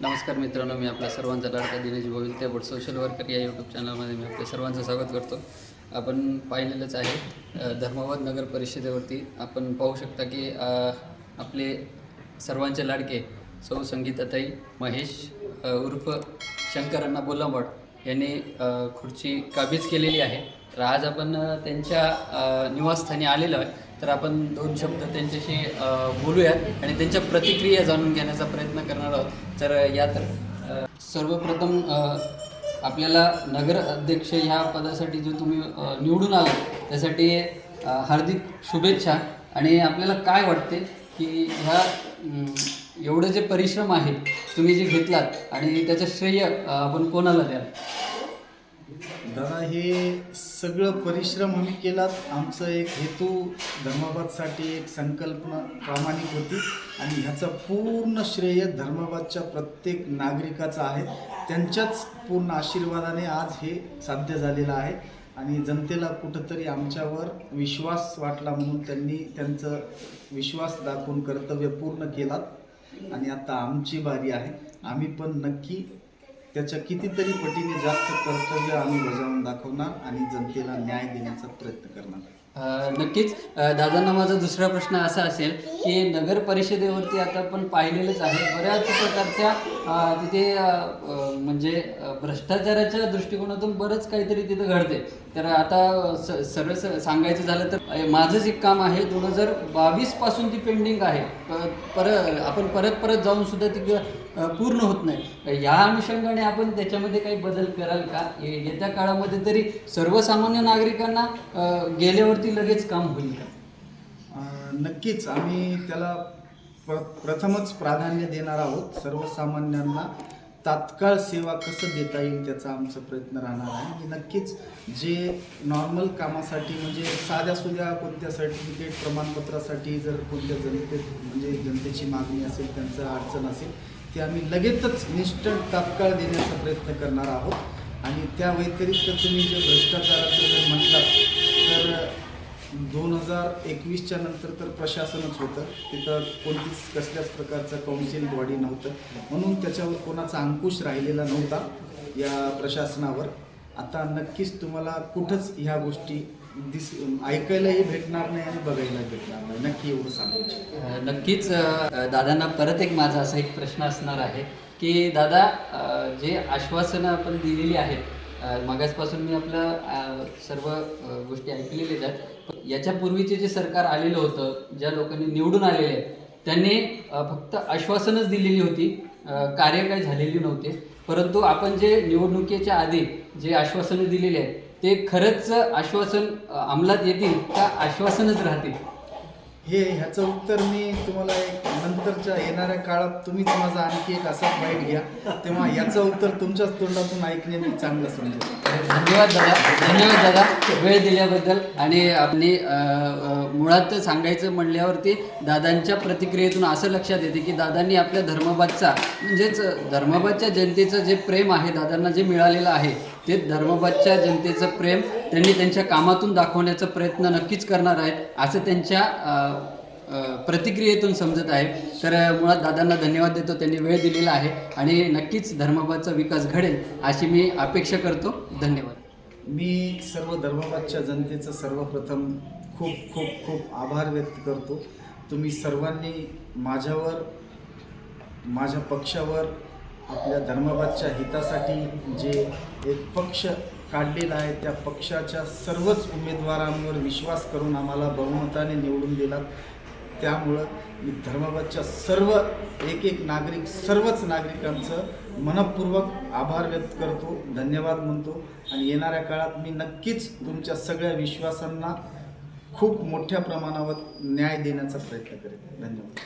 नमस्कार मित्रांनो मी आपल्या सर्वांचा लाडका दिनेश गोविल त्याबोट सोशल वर्कर या यूट्यूब चॅनलमध्ये मी आपल्या सर्वांचं स्वागत करतो. आपण पाहिलेलंच आहे धर्माबाद नगर परिषदेवरती. आपण पाहू शकता की आपले सर्वांचे लाडके सौ संगीताताई महेश उर्फ शंकरांना बोलांबड यांनी खुर्ची काबीज केलेली आहे. तर आज आपण त्यांच्या निवासस्थानी आलेलो आहे. तर आपण दोन शब्द त्यांच्याशी बोलूयात आणि त्यांच्या प्रतिक्रिया जाणून घेण्याचा प्रयत्न करणार आहोत. तर या तर सर्वप्रथम आपल्याला नगर अध्यक्ष ह्या पदासाठी जो तुम्ही निवडून आला त्यासाठी हार्दिक शुभेच्छा. आणि आपल्याला काय वाटते की ह्या एवढं जे परिश्रम आहे तुम्ही जे घेतलात आणि त्याचं श्रेय आपण कोणाला द्याल? दादा हे सगळं परिश्रम आम्ही केलात. आमचं एक हेतू धर्माबादसाठी एक संकल्पना प्रामाणिक होती आणि ह्याचं पूर्ण श्रेय धर्माबादच्या प्रत्येक नागरिकाचं आहे. त्यांच्याच पूर्ण आशीर्वादाने आज हे साध्य झालेलं आहे आणि जनतेला कुठंतरी आमच्यावर विश्वास वाटला म्हणून त्यांनी त्यांचं विश्वास दाखवून कर्तव्य पूर्ण केलात. आणि आता आमची बारी आहे. आम्ही पण नक्की त्याच्या कितीतरी पटीने जास्त कर्तव्य आम्ही बजावून दाखवणार आणि जनतेला न्याय देण्याचा प्रयत्न करणार. नक्कीच. दादांना माझा दुसरा प्रश्न असा असेल की नगर परिषदेवरती आता आपण पाहिलेलंच आहे. बऱ्याच प्रकारच्या तिथे म्हणजे भ्रष्टाचाराच्या दृष्टिकोनातून बरंच काहीतरी तिथे घडते तर आता स सरळ स- सांगायचं झालं तर माझंच एक काम आहे. दोन हजार बावीसपासून ती पेंडिंग आहे. परत पर आपण परत परत जाऊन सुद्धा ती पूर्ण होत नाही. या अनुषंगाने आपण त्याच्यामध्ये काही बदल कराल का? येत्या काळामध्ये तरी सर्वसामान्य नागरिकांना गेल्यावरती गेल्यावरती लगेच काम होईल का? नक्कीच. आम्ही त्याला प्र प्रथमच प्राधान्य देणार आहोत. सर्वसामान्यांना तात्काळ सेवा कसं देता येईल त्याचा आमचा प्रयत्न राहणार आहे. आणि नक्कीच जे नॉर्मल कामासाठी म्हणजे साध्या सुध्या कोणत्या सर्टिफिकेट प्रमाणपत्रासाठी जर कोणत्या जनते म्हणजे जनतेची मागणी असेल त्यांचं अडचण असेल ते आम्ही लगेचच निष्ठ तात्काळ देण्याचा प्रयत्न करणार आहोत. आणि त्या व्यतिरिक्त तुम्ही जे भ्रष्टाचाराचं जर म्हटलात तर दोन हजार एकवीसच्या नंतर तर प्रशासनच होतं. तिथं कोणतीच कसल्याच प्रकारचं काउन्सिल बॉडी नव्हतं. म्हणून त्याच्यावर कोणाचा अंकुश राहिलेला नव्हता या प्रशासनावर. आता नक्कीच तुम्हाला कुठंच ह्या गोष्टी दिस ऐकायलाही भेटणार नाही आणि बघायला भेटणार नाही. नक्की एवढं सांगू नक्कीच दादांना परत एक माझा असा एक प्रश्न असणार आहे की दादा जे आश्वासनं आपण दिलेली आहेत मागासपासून मी आपलं सर्व गोष्टी ऐकलेल्या आहेत. याच्यापूर्वीचे जे सरकार आलेलं होतं ज्या लोकांनी निवडून आलेले आहेत त्यांनी फक्त आश्वासनच दिलेली होती. कार्य काही झालेली नव्हते. परंतु आपण जे निवडणुकीच्या आधी जे आश्वासनं दिलेली आहेत ते खरंच आश्वासन अंमलात येतील का आश्वासनच राहतील? हे ह्याचं उत्तर मी तुम्हाला एक नंतरच्या येणाऱ्या काळात तुम्हीच माझा आणखी एक असा बाईट घ्या. तेव्हा याचं उत्तर तुमच्याच तोंडातून ऐकणे मी चांगलं समजेल धन्यवाद दादा. धन्यवाद दादा. वेळ दिल्याबद्दल. आणि आपली मुळात सांगायचं म्हणल्यावरती दादांच्या प्रतिक्रियेतून असं लक्षात येते की दादांनी आपल्या धर्माबादचा म्हणजेच धर्माबादच्या जनतेचं जे प्रेम आहे दादांना जे मिळालेलं आहे ते धर्माबादच्या जनतेचं प्रेम त्यांनी त्यांच्या कामातून दाखवण्याचा प्रयत्न नक्कीच करणार आहेत असं त्यांच्या प्रतिक्रियेतून समजत आहे. तर मुळात दादांना धन्यवाद देतो त्यांनी वेळ दिलेला आहे आणि नक्कीच धर्माबादचा विकास घडेल अशी मी अपेक्षा करतो. धन्यवाद. मी सर्व धर्माबादच्या जनतेचं सर्वप्रथम खूप खूप खूप आभार व्यक्त करतो. तुम्ही सर्वांनी माझ्यावर माझ्या पक्षावर आपल्या धर्माबादच्या हितासाठी जे एक पक्ष काढलेला आहे त्या पक्षाच्या सर्वच उमेदवारांवर विश्वास करून आम्हाला बहुमताने निवडून दिला त्यामुळं मी धर्माबादच्या सर्व एक एक नागरिक सर्वच नागरिकांचं मनपूर्वक आभार व्यक्त करतो धन्यवाद म्हणतो. आणि येणाऱ्या काळात मी नक्कीच तुमच्या सगळ्या विश्वासांना खूप मोठ्या प्रमाणावर न्याय देण्याचा प्रयत्न करेन. धन्यवाद.